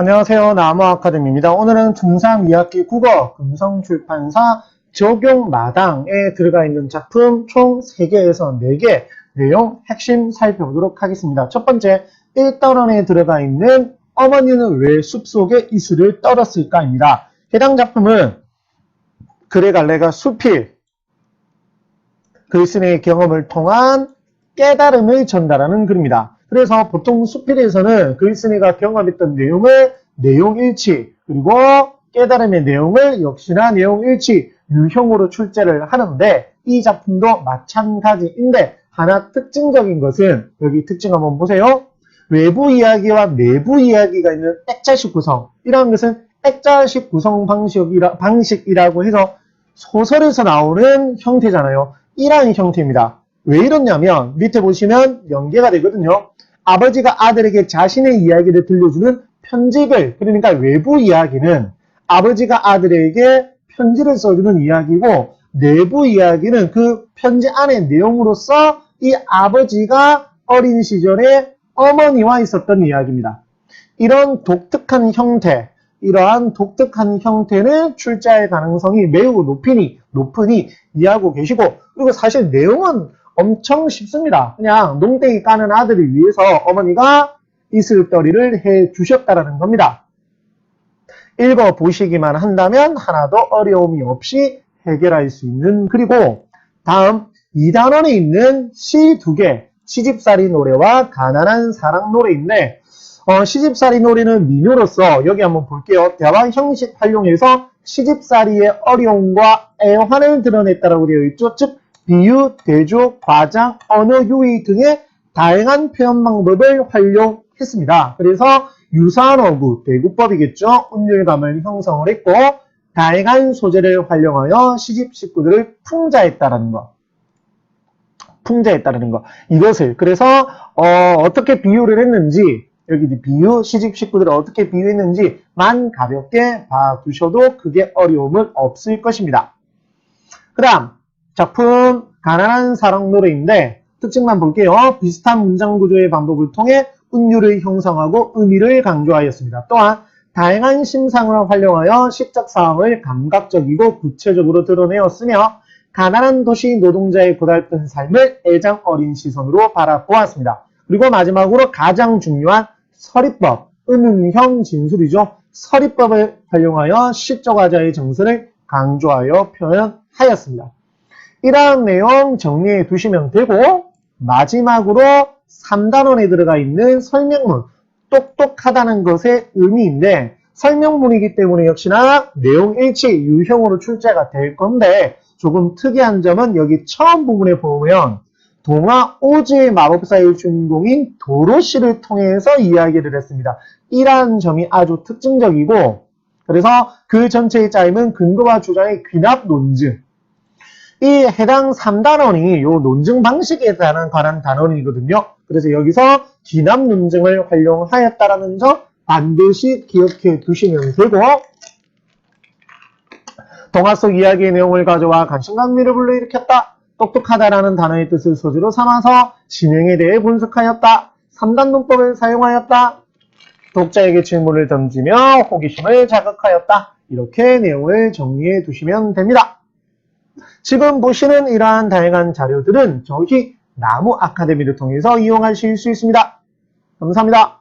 안녕하세요. 나무 아카데미입니다. 오늘은 중3 2학기 국어 금성출판사 적용마당에 들어가 있는 작품 총 3개에서 4개 내용 핵심 살펴보도록 하겠습니다. 첫 번째, 1단원에 들어가 있는 어머니는 왜 숲속에 이슬을 떨었을까입니다. 해당 작품은 그레갈레가 수필, 글쓴이의 경험을 통한 깨달음을 전달하는 글입니다. 그래서 보통 수필에서는 글쓴이가 경험했던 내용을 내용 일치 그리고 깨달음의 내용을 역시나 내용 일치 유형으로 출제를 하는데 이 작품도 마찬가지인데 하나 특징적인 것은 여기 특징 한번 보세요. 외부 이야기와 내부 이야기가 있는 액자식 구성 이런 것은 액자식 구성 방식이라, 방식이라고 해서 소설에서 나오는 형태잖아요. 이러한 형태입니다. 왜 이렇냐면 밑에 보시면 연계가 되거든요. 아버지가 아들에게 자신의 이야기를 들려주는 편집을 그러니까 외부 이야기는 아버지가 아들에게 편지를 써주는 이야기고 내부 이야기는 그 편지 안의 내용으로서 이 아버지가 어린 시절에 어머니와 있었던 이야기입니다. 이런 독특한 형태, 이러한 독특한 형태는 출제할 가능성이 매우 높으니, 높으니 이해하고 계시고, 그리고 사실 내용은 엄청 쉽습니다. 그냥 농땡이 까는 아들을 위해서 어머니가 이슬더리를 해 주셨다라는 겁니다. 읽어 보시기만 한다면 하나도 어려움이 없이 해결할 수 있는 그리고 다음 2단원에 있는 시 두 개, 시집살이 노래와 가난한 사랑 노래인데 어, 시집살이 노래는 민요로서 여기 한번 볼게요. 대화 형식 활용해서 시집살이의 어려움과 애환을 드러냈다라고 되어 있죠. 즉 비유, 대조, 과장, 언어 유의 등의 다양한 표현 방법을 활용했습니다. 그래서 유사한 어구, 대구법이겠죠. 운율감을 형성을 했고 다양한 소재를 활용하여 시집 식구들을 풍자했다라는 것. 풍자했다라는 것. 이것을 그래서 어, 떻게 비유를 했는지 여기 비유, 시집 식구들을 어떻게 비유했는지만 가볍게 봐두셔도 크게 어려움은 없을 것입니다. 그 다음 작품 가난한 사랑 노래인데 특징만 볼게요. 비슷한 문장 구조의 반복을 통해 운율을 형성하고 의미를 강조하였습니다. 또한 다양한 심상을 활용하여 시적 상황을 감각적이고 구체적으로 드러내었으며 가난한 도시 노동자의 고달픈 삶을 애장 어린 시선으로 바라보았습니다. 그리고 마지막으로 가장 중요한 서리법, 의문형 진술이죠. 서리법을 활용하여 시적 화자의 정서를 강조하여 표현하였습니다. 이러한 내용 정리해 두시면 되고 마지막으로 3단원에 들어가 있는 설명문 똑똑하다는 것의 의미인데 설명문이기 때문에 역시나 내용 일치 유형으로 출제가 될 건데 조금 특이한 점은 여기 처음 부분에 보면 동화 오즈의 마법사의 주인공인 도로시를 통해서 이야기를 했습니다. 이러한 점이 아주 특징적이고 그래서 그 전체의 짜임은 근거와 주장의 귀납 논증 이 해당 3단원이 요 논증 방식에 관한, 관한 단원이거든요. 그래서 여기서 귀납 논증을 활용하였다라는 점 반드시 기억해 두시면 되고 동화 속 이야기의 내용을 가져와 관심감미를 불러일으켰다. 똑똑하다라는 단어의 뜻을 소지로 삼아서 진행에 대해 분석하였다. 3단 논법을 사용하였다. 독자에게 질문을 던지며 호기심을 자극하였다. 이렇게 내용을 정리해 두시면 됩니다. 지금 보시는 이러한 다양한 자료들은 저희 나무 아카데미를 통해서 이용하실 수 있습니다. 감사합니다.